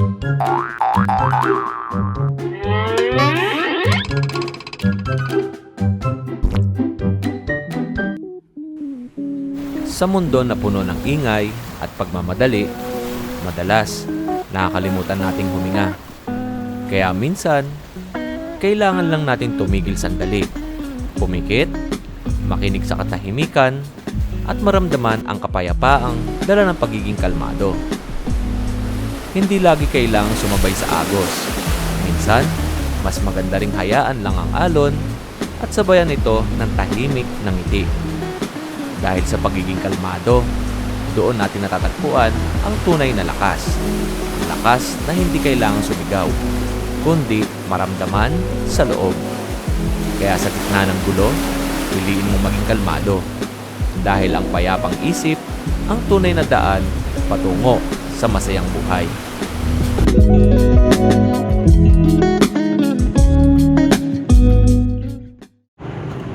Sa mundo na puno ng ingay at pagmamadali, madalas nakakalimutan nating huminga. Kaya minsan, kailangan lang natin tumigil sandali, pumikit, makinig sa katahimikan, at maramdaman ang kapayapaang dala ng pagiging kalmado. Hindi lagi kailangang sumabay sa agos. Minsan, mas maganda ring hayaan lang ang alon at sabayan ito ng tahimik ng ngiti. Dahil sa pagiging kalmado, doon natin natatagpuan ang tunay na lakas. Lakas na hindi kailangang sumigaw, kundi maramdaman sa loob. Kaya sa gitna ng gulo, piliin mong maging kalmado. Dahil ang payapang isip, ang tunay na daan patungo sa masayang buhay.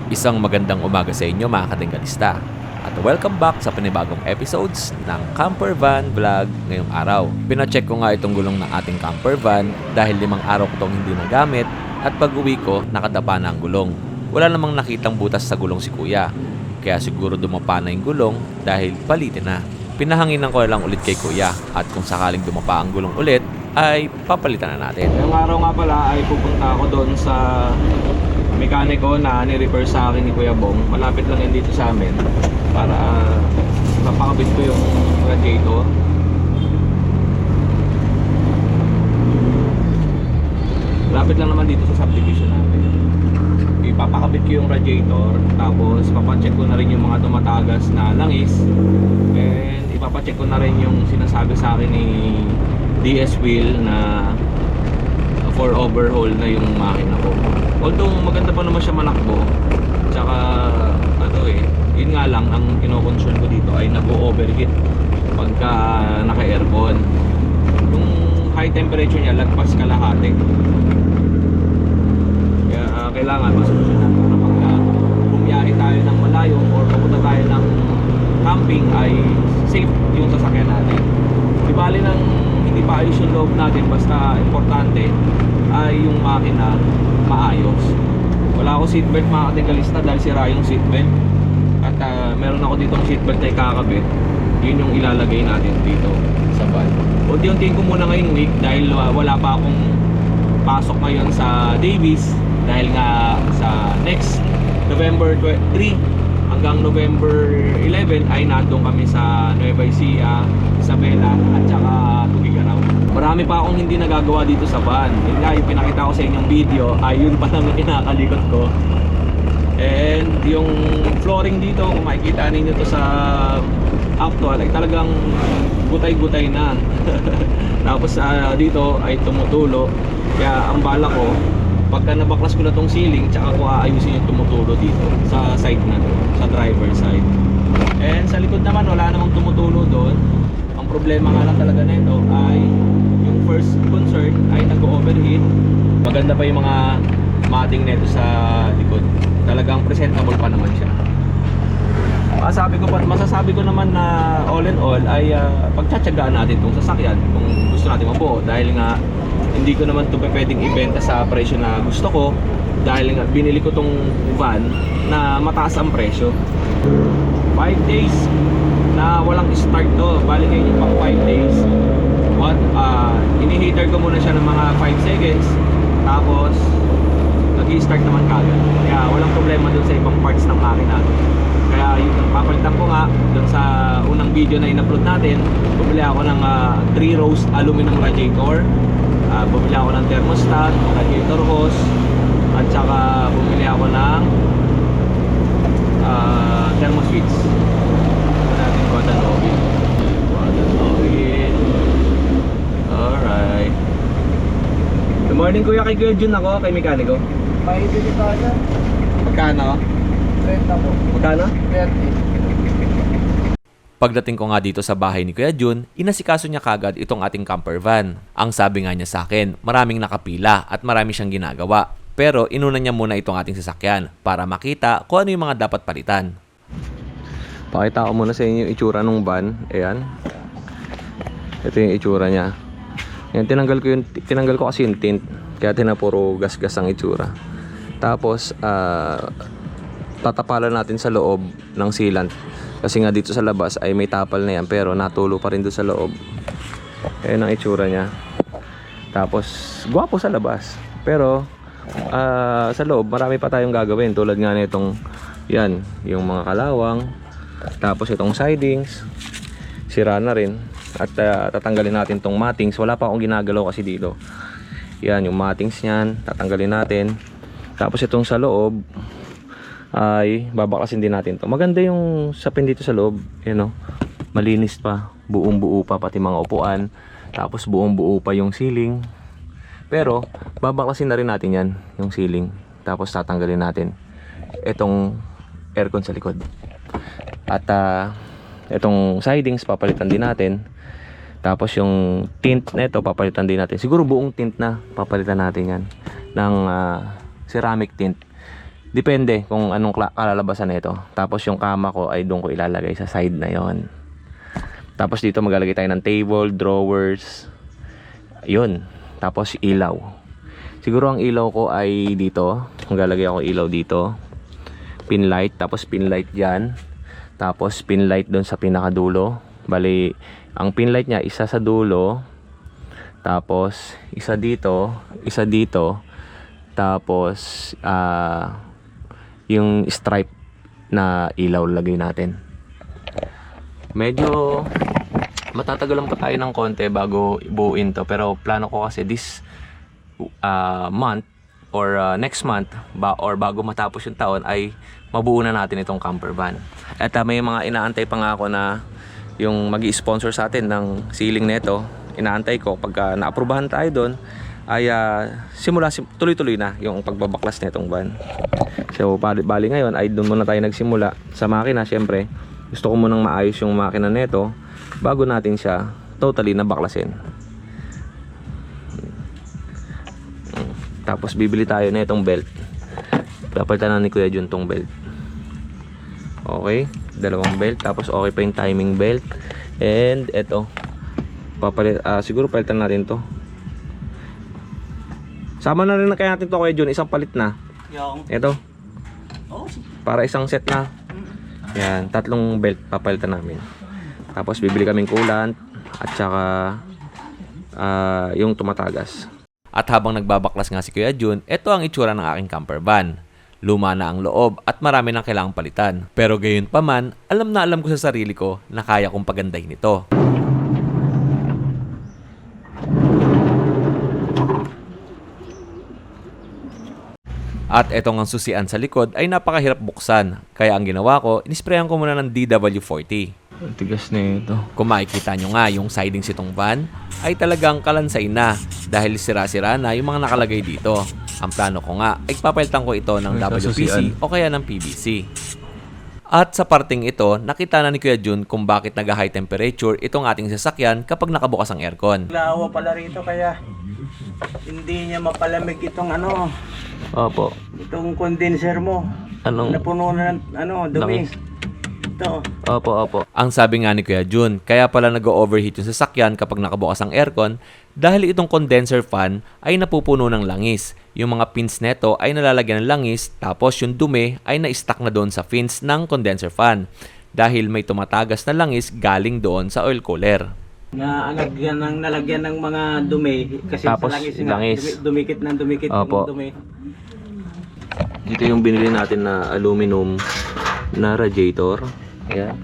Isang magandang umaga sa inyo mga katinggalista. At welcome back sa panibagong episodes ng Camper Van Vlog ngayong araw. Pinacheck ko nga itong gulong ng ating camper van dahil limang araw ko itong hindi nagamit at pag uwi ko nakadapa na ang gulong. Wala namang nakitang butas sa gulong si kuya. Kaya siguro dumapa na yung gulong dahil palitin na. Pinahanginan ko lang ulit kay kuya at kung sakaling dumapa ang gulong ulit ay papalitan na natin. Ngayong araw nga pala ay pupunta ako doon sa mekaniko na ni-refer sa akin ni Kuya Bong. Malapit lang yan dito sa amin para mapakabit ko yung radiator. Malapit lang naman dito sa subdivision namin. Ipapakabit ko yung radiator tapos papacheck ko na rin yung mga tumatagas na langis and ipapacheck ko na rin yung sinasabi sa akin ni DS Wheel na for overhaul na yung makina ko. Although maganda pa naman siya manakbo, tsaka ano eh, yun nga lang ang kino-concern ko dito ay nag-overheat pagka naka-aircon. Yung high temperature niya lagpas kalahati. Kaya ah, kailangan masolusyonan para pagka bumiyahe tayo ng malayo or pupunta tayo ng camping ay safe yung sasakyan natin. Di bali nang hindi pa ayos yung loob natin basta importante ay yung makina maayos. Wala ako seatbelt mga kategalista dahil sira yung seatbelt. At ah, meron ako ditong seatbelt na ikakabit. Yun yung ilalagay natin dito sa van. Unti-untiin ko muna ngayong week dahil ah, wala pa akong pasok ngayon sa Davis dahil nga sa next November 3 hanggang November 11 ay nandun kami sa Nueva Ecija, Isabela at saka Tugigaraw. Marami pa akong hindi nagagawa dito sa van. Yun nga, yung pinakita ko sa inyong video ay yun pa lang yung kinakalikot ko. And yung flooring dito, kung makikita ninyo to sa actual ay talagang gutay-gutay na. Tapos ah, dito ay tumutulo. Kaya ang bala ko, pagka nabaklas ko na tong ceiling, tsaka ko aayusin yung tumutulo dito sa side na to, sa driver side. And sa likod naman, wala namang tumutulo doon. Ang problema nga lang talaga nito ay yung first concern ay nag-overheat. Maganda pa yung mga matting nito sa likod. Talagang presentable pa naman siya. Masasabi ko pa, masasabi ko naman na all in all ay uh, pagtsatsagaan natin itong sasakyan kung gusto natin mabuo dahil nga hindi ko naman ito pwedeng ibenta sa presyo na gusto ko dahil nga binili ko tong van na mataas ang presyo. 5 days na walang start to. Bali kayo yung pang 5 days. What uh, iniheater ko muna siya ng mga 5 seconds tapos nag-start naman kagad. Kaya walang problema dun sa ibang parts ng makina. Kaya yung papalitan ko nga dun sa unang video na in-upload natin. Bumili ako ng 3 rows aluminum radiator Ah, bumili ako ng thermostat, radiator hose, at saka bumili ako ng uh, thermoswitch. Ito natin. Guadan oil. Alright. Good morning kuya, kay Kuya Jun ako, kay mekaniko. May bili ka na. Magkano? 30 po. Magkano? 30. Pagdating ko nga dito sa bahay ni Kuya Jun, inasikaso niya kagad itong ating camper van. Ang sabi nga niya sa akin, maraming nakapila at marami siyang ginagawa. Pero inuna niya muna itong ating sasakyan para makita kung ano yung mga dapat palitan. Pakita ko muna sa inyo yung itsura ng van. Ayan. Ito yung itsura niya. Yan, tinanggal ko yung tinanggal ko kasi yung tint. Kaya tinapuro gas-gas ang itsura. Tapos ah tatapalan natin sa loob ng sealant. Kasi nga dito sa labas ay may tapal na yan pero natulo pa rin doon sa loob. Ayan ang itsura niya. Tapos gwapo sa labas. Pero ah, sa loob marami pa tayong gagawin tulad nga nitong yan, yung mga kalawang. Tapos itong sidings. Sira na rin. At ah, tatanggalin natin tong mattings. Wala pa akong ginagalaw kasi dito. Yan, yung mattings niyan. Tatanggalin natin. Tapos itong sa loob ay babaklasin din natin to. Maganda yung sapin dito sa loob, you know. Malinis pa, buong buo pa pati mga upuan. Tapos buong buo pa yung ceiling. Pero babaklasin na rin natin 'yan, yung ceiling. Tapos tatanggalin natin itong aircon sa likod. At ah, itong sidings papalitan din natin. Tapos yung tint na ito papalitan din natin. Siguro buong tint na papalitan natin 'yan ng ah, ceramic tint. Depende kung anong kalalabasan nito. Tapos yung kama ko ay doon ko ilalagay sa side na yon. Tapos dito maglalagay tayo ng table, drawers. Yun. Tapos ilaw. Siguro ang ilaw ko ay dito. Maglalagay ako ilaw dito. Pin light. Tapos pin light dyan. Tapos pin light doon sa pinakadulo. Bali, ang pin light niya isa sa dulo. Tapos isa dito. Isa dito. Tapos ah yung stripe na ilaw lagay natin. Medyo matatagalan pa tayo ng konti bago ibuuin to pero plano ko kasi this uh, month or uh, next month ba or bago matapos yung taon ay mabuo na natin itong camper van. At uh, may mga inaantay pa nga ako na yung magi sponsor sa atin ng ceiling nito. Inaantay ko pagka naaprubahan tayo doon ay uh, simula sim- tuloy-tuloy na yung pagbabaklas nitong van. So bali, bali ngayon ay doon muna tayo nagsimula sa makina syempre. Gusto ko munang maayos yung makina nito bago natin siya totally nabaklasin. Mm. Tapos bibili tayo na itong belt. Papalitan na ni Kuya Jun tong belt. Okay, dalawang belt tapos okay pa yung timing belt. And eto. Papalit ah, siguro palitan natin 'to. Sama na rin na kaya natin to Kuya Jun, isang palit na. Yung. Ito, Oh, para isang set na. Yan, tatlong belt papalitan namin. Tapos bibili kaming coolant at saka ah, yung tumatagas. At habang nagbabaklas nga si Kuya Jun, ito ang itsura ng aking camper van. Luma na ang loob at marami nang kailangang palitan. Pero gayon pa man, alam na alam ko sa sarili ko na kaya kong pagandahin ito. At etong ang susian sa likod ay napakahirap buksan. Kaya ang ginawa ko, inisprayan ko muna ng DW40. Tigas na ito. Kung makikita nyo nga yung sidings itong van, ay talagang kalansay na dahil sira-sira na yung mga nakalagay dito. Ang plano ko nga ay papalitan ko ito ng Ay, WPC kasusian. o kaya ng PVC. At sa parting ito, nakita na ni Kuya Jun kung bakit nag-high temperature itong ating sasakyan kapag nakabukas ang aircon. lawa pala rito kaya hindi niya mapalamig itong ano, Opo. itong condenser mo. Anong? Napuno na ng ano, dumi. Ito. Opo, opo. Ang sabi nga ni Kuya Jun, kaya pala nag-overheat yung sasakyan kapag nakabukas ang aircon dahil itong condenser fan ay napupuno ng langis. Yung mga pins neto ay nalalagyan ng langis tapos yung dumi ay na-stuck na doon sa fins ng condenser fan dahil may tumatagas na langis galing doon sa oil cooler. Na alagyan ng nalagyan ng mga dumi kasi Tapos, sa langis, dumi- dumikit ng dumikit Opo. yung dumi. Dito yung binili natin na aluminum na radiator. Ayan.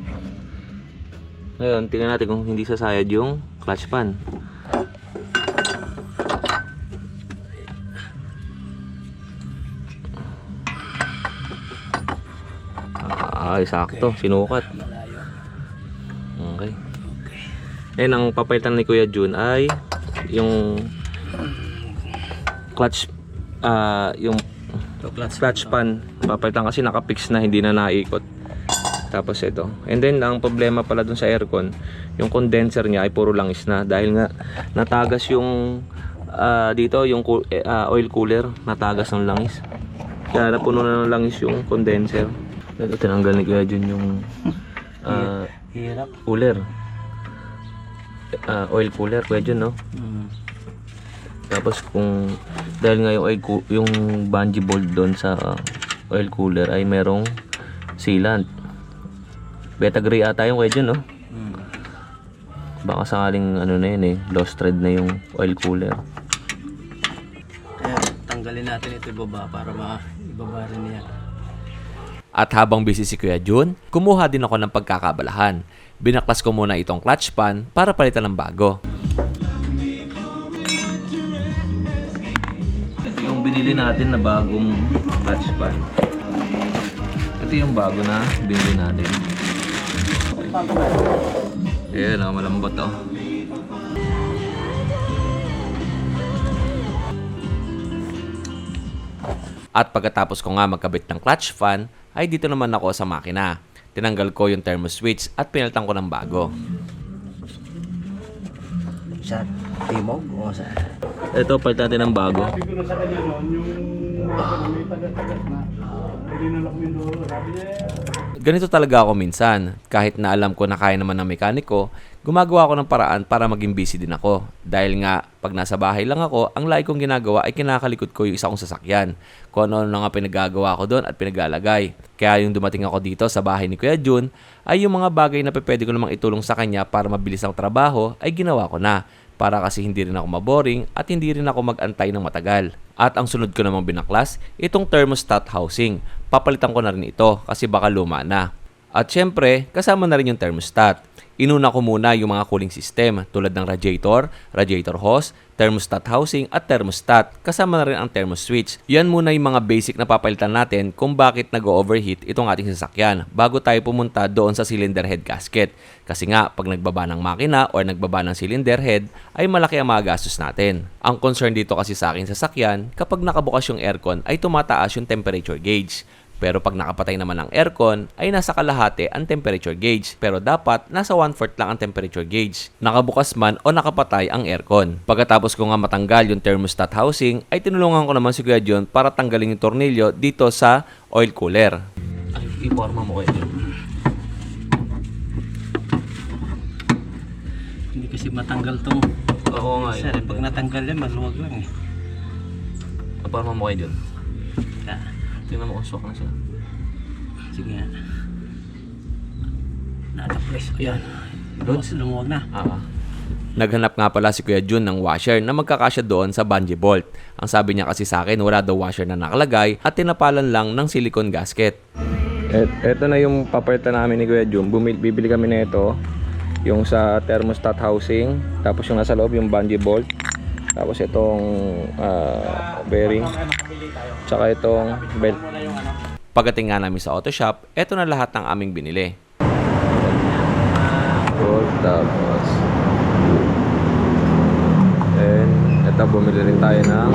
Ngayon, tingnan natin kung hindi sasayad yung clutch pan. Ah, ay, sakto. Sinukat. Ayan, ang papalitan ni Kuya Jun ay yung clutch ah yung clutch pan papalitan kasi nakapix na hindi na naikot. Tapos ito. And then ang problema pala dun sa aircon yung condenser niya ay puro langis na. Dahil nga natagas yung ah, dito yung cool- eh, ah, oil cooler. Natagas ng langis. Kaya napuno na ng langis yung condenser. Ito tinanggal ni Kuya Jun yung Hirap. cooler Ah, oil cooler Jun no Mm. Tapos kung dahil nga yung oil yung bungee bolt doon sa oil cooler ay merong sealant. Beta gray ata yung wedge no? Hmm. Baka sakaling ano na yun eh, lost thread na yung oil cooler. Kaya tanggalin natin ito ibaba para maibaba rin niya. At habang busy si Kuya Jun, kumuha din ako ng pagkakabalahan. Binaklas ko muna itong clutch pan para palitan ng bago. Ito yung binili natin na bagong clutch pan. Ito yung bago na binili natin. Ayan, oh, malambot oh. At pagkatapos ko nga magkabit ng clutch fan, ay dito naman ako sa makina. Tinanggal ko yung thermo switch at pinalitan ko ng bago. Sa timog o sa... Ito, palit natin ng bago. Ganito talaga ako minsan. Kahit na alam ko na kaya naman ng mekaniko, gumagawa ako ng paraan para maging busy din ako. Dahil nga, pag nasa bahay lang ako, ang lagi kong ginagawa ay kinakalikot ko yung isa kong sasakyan. Kung ano na nga pinagagawa ko doon at pinaglalagay. Kaya yung dumating ako dito sa bahay ni Kuya Jun, ay yung mga bagay na pwede ko namang itulong sa kanya para mabilis ang trabaho, ay ginawa ko na para kasi hindi rin ako maboring at hindi rin ako mag-antay ng matagal. At ang sunod ko namang binaklas, itong thermostat housing. Papalitan ko na rin ito kasi baka luma na. At syempre, kasama na rin yung thermostat. Inuna ko muna yung mga cooling system tulad ng radiator, radiator hose, thermostat housing at thermostat. Kasama na rin ang thermo switch. Yan muna yung mga basic na papalitan natin kung bakit nag-overheat itong ating sasakyan bago tayo pumunta doon sa cylinder head gasket. Kasi nga, pag nagbaba ng makina or nagbaba ng cylinder head, ay malaki ang mga gastos natin. Ang concern dito kasi sa aking sasakyan, kapag nakabukas yung aircon ay tumataas yung temperature gauge. Pero pag nakapatay naman ang aircon, ay nasa kalahati ang temperature gauge. Pero dapat nasa 1/4 lang ang temperature gauge. Nakabukas man o nakapatay ang aircon. Pagkatapos ko nga matanggal yung thermostat housing, ay tinulungan ko naman si Kuya John para tanggalin yung tornilyo dito sa oil cooler. Ay, iporma mo kayo. Hindi kasi matanggal tong... Oo nga Sir, eh, pag natanggal yan, maluwag lang eh. Iporma mo kayo dun. Ah, Tingnan mo kung swak na siya. sige nga. Natapos. Ayan. Tapos lumuwag na. Ah, Naghanap nga pala si Kuya Jun ng washer na magkakasya doon sa bungee bolt. Ang sabi niya kasi sa akin, wala daw washer na nakalagay at tinapalan lang ng silicone gasket. Et, eto na yung papalitan namin ni Kuya Jum. Bumili, bibili kami na ito. Yung sa thermostat housing. Tapos yung nasa loob, yung bungee bolt. Tapos itong ah, bearing. Tsaka itong belt. Pagdating nga namin sa auto shop, eto na lahat ng aming binili. Bolt, tapos... And ito, bumili rin tayo ng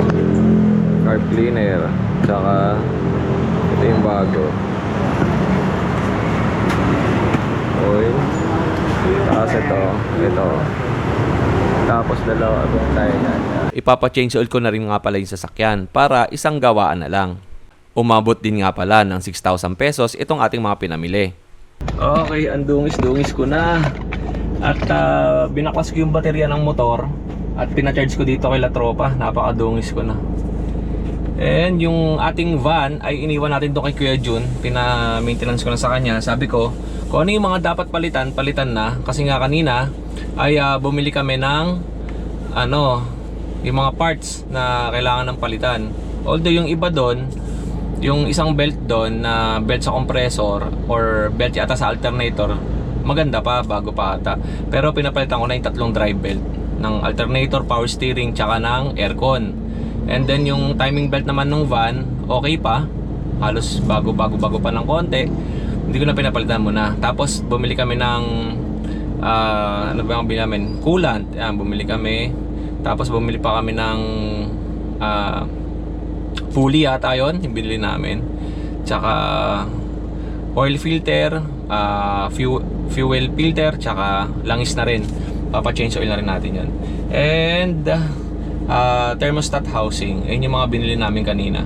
carb cleaner. Tsaka ito yung bago. Oil. Tapos ito, ito. Tapos dalawa abang tayo na. Ipapa-change oil ko na rin nga pala yung sasakyan para isang gawaan na lang. Umabot din nga pala ng 6,000 pesos itong ating mga pinamili. Okay, ang dungis-dungis ko na. At uh, binaklas ko yung baterya ng motor at pina-charge ko dito kay La Tropa. Napakadungis ko na. And yung ating van ay iniwan natin doon kay Kuya Jun. Pina-maintenance ko na sa kanya. Sabi ko, kung ano yung mga dapat palitan, palitan na. Kasi nga kanina ay ah, bumili kami ng ano, yung mga parts na kailangan ng palitan. Although yung iba doon, yung isang belt doon na belt sa compressor or belt yata sa alternator, maganda pa, bago pa ata. Pero pinapalitan ko na yung tatlong drive belt ng alternator, power steering, tsaka ng aircon. And then yung timing belt naman ng van, okay pa. Halos bago-bago-bago pa ng konti. Hindi ko na pinapalitan muna. Tapos bumili kami ng ah, ano ba yung bili namin? Coolant. Yan, bumili kami. Tapos bumili pa kami ng ah, pulley yata yun, yung binili namin. Tsaka oil filter, ah, fuel, fuel filter, tsaka langis na rin. Papa-change oil na rin natin yan. And ah, thermostat housing, ayun yung mga binili namin kanina.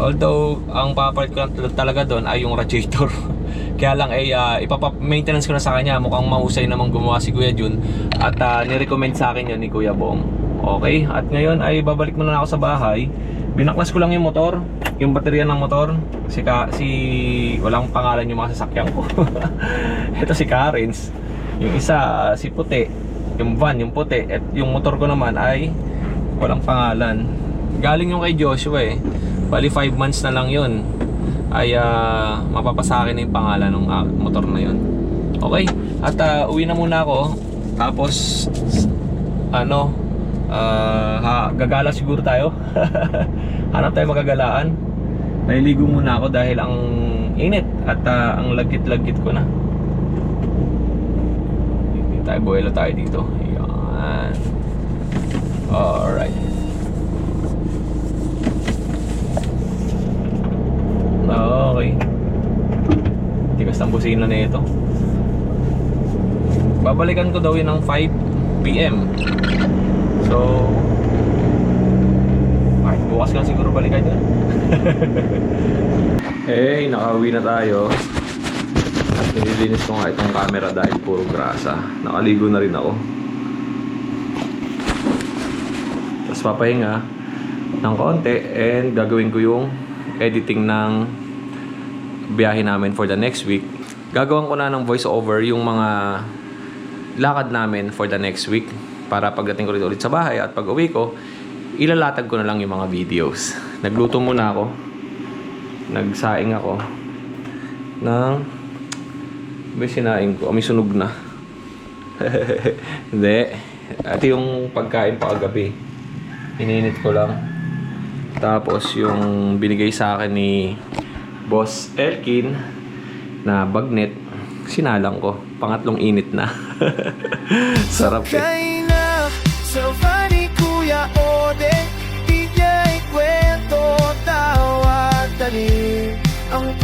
Although, ang papalit ko talaga doon ay yung radiator. Kaya lang ay ah, ipapa-maintenance ko na sa kanya. Mukhang mahusay namang gumawa si Kuya Jun. At ah, nirecommend sa akin yun ni Kuya Bong. Okay, at ngayon ay babalik muna ako sa bahay. Binaklas ko lang yung motor, yung baterya ng motor. Si ka, si walang pangalan yung mga sasakyan ko. Ito si Karins. Yung isa si Puti, yung van yung puti at yung motor ko naman ay walang pangalan. Galing yung kay Joshua eh. Bali 5 months na lang yun. Ay ah, mapapasakin na yung pangalan ng ah, motor na yun. Okay, at ah, uwi na muna ako. Tapos ano, ah, ha, gagala siguro tayo. Hanap tayo magagalaan. Naliligo muna ako dahil ang init at ah, ang lagkit-lagkit ko na. Tayo, buwelo tayo dito. Yan. Alright. Okay. Tigas ng busina na ito. Babalikan ko daw yun ng 5 p.m. So, ay, bukas lang siguro balikan yun. hey, nakauwi na tayo. At nililinis ko nga itong camera dahil puro grasa. Nakaligo na rin ako. Tapos papahinga ng konti and gagawin ko yung editing ng biyahe namin for the next week. Gagawin ko na ng voice over yung mga lakad namin for the next week para pagdating ko ulit sa bahay at pag uwi ko, ilalatag ko na lang yung mga videos. Nagluto muna ako. Nagsaing ako ng may sinaing ko. Oh, may sunog na. Hindi. Ito yung pagkain pa kagabi. Ininit ko lang. Tapos yung binigay sa akin ni Boss Elkin na bagnet, sinalang ko. Pangatlong init na. Sarap eh. Sa ni Kuya Ode Di niya ikwento Tawag dali Ang